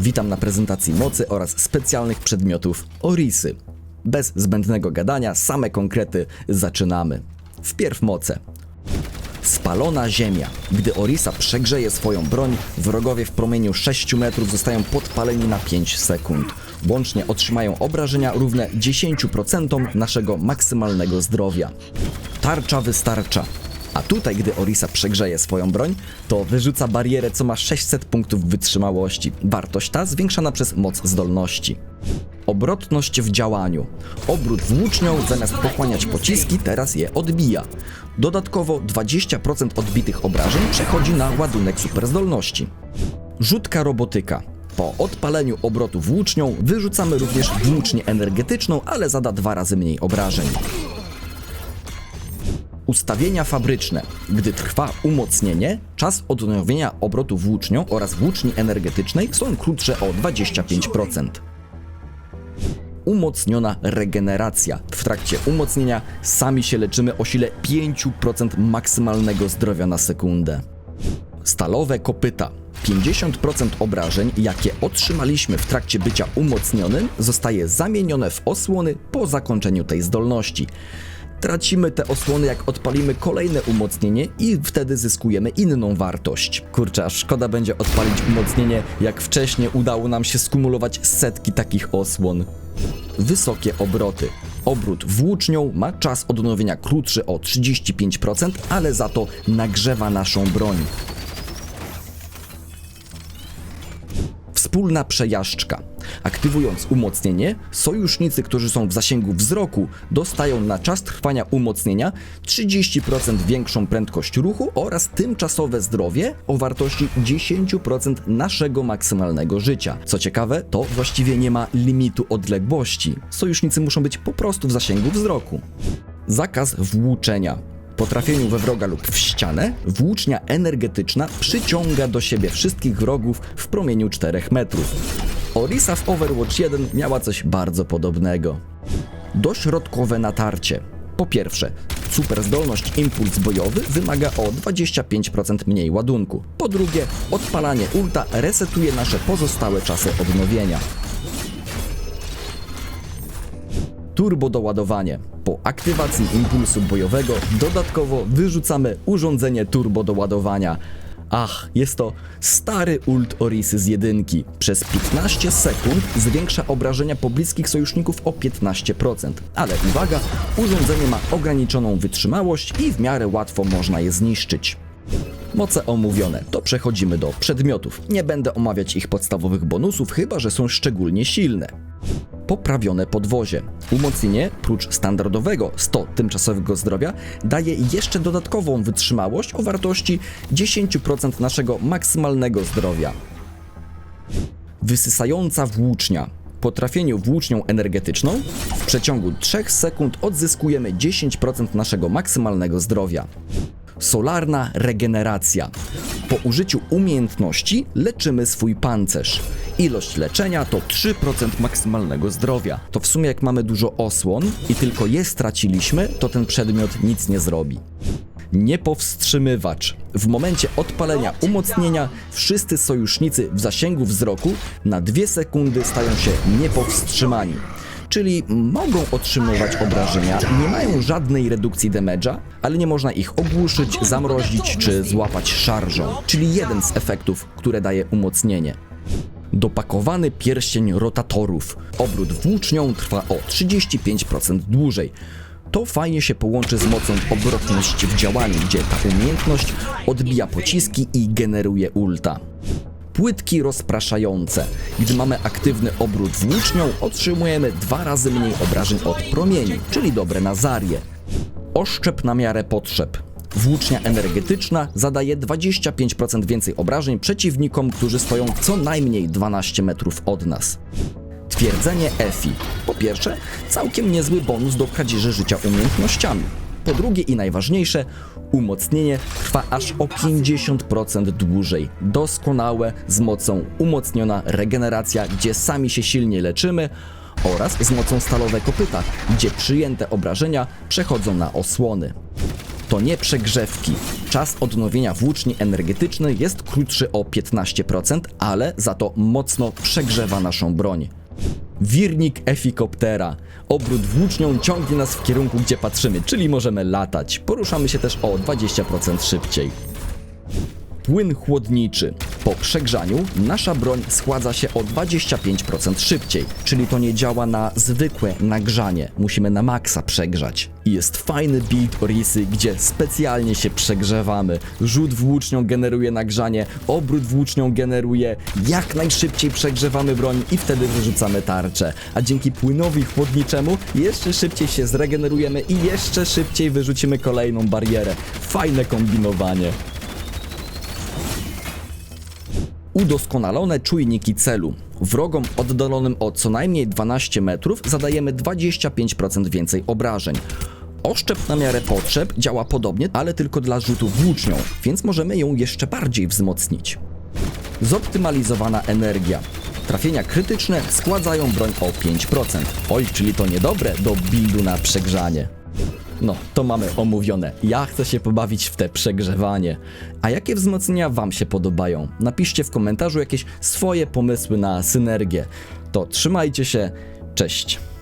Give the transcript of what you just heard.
Witam na prezentacji mocy oraz specjalnych przedmiotów Orisy. Bez zbędnego gadania, same konkrety zaczynamy. Wpierw moce. Spalona ziemia. Gdy Orisa przegrzeje swoją broń, wrogowie w promieniu 6 metrów zostają podpaleni na 5 sekund. Łącznie otrzymają obrażenia równe 10% naszego maksymalnego zdrowia. Tarcza wystarcza. A tutaj, gdy Orisa przegrzeje swoją broń, to wyrzuca barierę, co ma 600 punktów wytrzymałości. Wartość ta zwiększana przez moc zdolności. Obrotność w działaniu. Obrót włócznią zamiast pochłaniać pociski, teraz je odbija. Dodatkowo 20% odbitych obrażeń przechodzi na ładunek superzdolności. Rzutka robotyka. Po odpaleniu obrotu włócznią wyrzucamy również włócznię energetyczną, ale zada dwa razy mniej obrażeń. Ustawienia fabryczne. Gdy trwa umocnienie, czas odnowienia obrotu włócznią oraz włóczni energetycznej są krótsze o 25%. Umocniona regeneracja. W trakcie umocnienia sami się leczymy o sile 5% maksymalnego zdrowia na sekundę. Stalowe kopyta. 50% obrażeń, jakie otrzymaliśmy w trakcie bycia umocnionym, zostaje zamienione w osłony po zakończeniu tej zdolności. Tracimy te osłony, jak odpalimy kolejne umocnienie i wtedy zyskujemy inną wartość. Kurczę, szkoda będzie odpalić umocnienie, jak wcześniej udało nam się skumulować setki takich osłon. Wysokie obroty. Obrót włócznią ma czas odnowienia krótszy o 35%, ale za to nagrzewa naszą broń. Wspólna przejażdżka. Aktywując umocnienie, sojusznicy, którzy są w zasięgu wzroku, dostają na czas trwania umocnienia 30% większą prędkość ruchu oraz tymczasowe zdrowie o wartości 10% naszego maksymalnego życia. Co ciekawe, to właściwie nie ma limitu odległości. Sojusznicy muszą być po prostu w zasięgu wzroku. Zakaz włóczenia. Po trafieniu we wroga lub w ścianę, włócznia energetyczna przyciąga do siebie wszystkich wrogów w promieniu 4 metrów. Orisa w Overwatch 1 miała coś bardzo podobnego. Dośrodkowe natarcie. Po pierwsze, superzdolność impuls bojowy wymaga o 25% mniej ładunku. Po drugie, odpalanie ulta resetuje nasze pozostałe czasy odnowienia. Turbo doładowanie. Po aktywacji impulsu bojowego dodatkowo wyrzucamy urządzenie turbo doładowania. Ach, jest to stary ult Orisy z jedynki. Przez 15 sekund zwiększa obrażenia pobliskich sojuszników o 15%. Ale uwaga, urządzenie ma ograniczoną wytrzymałość i w miarę łatwo można je zniszczyć. Moce omówione, to przechodzimy do przedmiotów. Nie będę omawiać ich podstawowych bonusów, chyba że są szczególnie silne poprawione podwozie. Umocnienie, prócz standardowego 100 tymczasowego zdrowia, daje jeszcze dodatkową wytrzymałość o wartości 10% naszego maksymalnego zdrowia. Wysysająca włócznia. Po trafieniu włócznią energetyczną w przeciągu 3 sekund odzyskujemy 10% naszego maksymalnego zdrowia. Solarna regeneracja. Po użyciu umiejętności leczymy swój pancerz. Ilość leczenia to 3% maksymalnego zdrowia. To w sumie jak mamy dużo osłon i tylko je straciliśmy, to ten przedmiot nic nie zrobi. Niepowstrzymywacz. W momencie odpalenia umocnienia wszyscy sojusznicy w zasięgu wzroku na 2 sekundy stają się niepowstrzymani. Czyli mogą otrzymywać obrażenia, nie mają żadnej redukcji damage'a, ale nie można ich ogłuszyć, zamrozić czy złapać szarżą, czyli jeden z efektów, które daje umocnienie. Dopakowany pierścień rotatorów. Obrót włócznią trwa o 35% dłużej. To fajnie się połączy z mocą obrotność w działaniu, gdzie ta umiejętność odbija pociski i generuje ulta. Płytki rozpraszające. Gdy mamy aktywny obrót włócznią, otrzymujemy dwa razy mniej obrażeń od promieni, czyli dobre na. Oszczep na miarę potrzeb. Włócznia energetyczna zadaje 25% więcej obrażeń przeciwnikom, którzy stoją co najmniej 12 metrów od nas. Twierdzenie EFI. Po pierwsze, całkiem niezły bonus do kradzieży życia umiejętnościami. Po drugie i najważniejsze, umocnienie trwa aż o 50% dłużej. Doskonałe, z mocą umocniona regeneracja, gdzie sami się silnie leczymy oraz z mocą stalowe kopyta, gdzie przyjęte obrażenia przechodzą na osłony. To nie przegrzewki. Czas odnowienia włóczni energetycznej jest krótszy o 15%, ale za to mocno przegrzewa naszą broń. Wirnik Efikoptera. Obrót włócznią ciągnie nas w kierunku, gdzie patrzymy, czyli możemy latać. Poruszamy się też o 20% szybciej. Płyn chłodniczy. Po przegrzaniu nasza broń schładza się o 25% szybciej, czyli to nie działa na zwykłe nagrzanie. Musimy na maksa przegrzać. I jest fajny build Orisy, gdzie specjalnie się przegrzewamy. Rzut włócznią generuje nagrzanie, obrót włócznią generuje, jak najszybciej przegrzewamy broń i wtedy wyrzucamy tarczę. A dzięki płynowi chłodniczemu jeszcze szybciej się zregenerujemy i jeszcze szybciej wyrzucimy kolejną barierę. Fajne kombinowanie. Udoskonalone czujniki celu. Wrogom oddalonym o co najmniej 12 metrów zadajemy 25% więcej obrażeń. Oszczep na miarę potrzeb działa podobnie, ale tylko dla rzutów włócznią, więc możemy ją jeszcze bardziej wzmocnić. Zoptymalizowana energia. Trafienia krytyczne składzają broń o 5%. Oj, czyli to niedobre do buildu na przegrzanie. No, to mamy omówione. Ja chcę się pobawić w te przegrzewanie. A jakie wzmocnienia Wam się podobają? Napiszcie w komentarzu jakieś swoje pomysły na synergię. To trzymajcie się, cześć.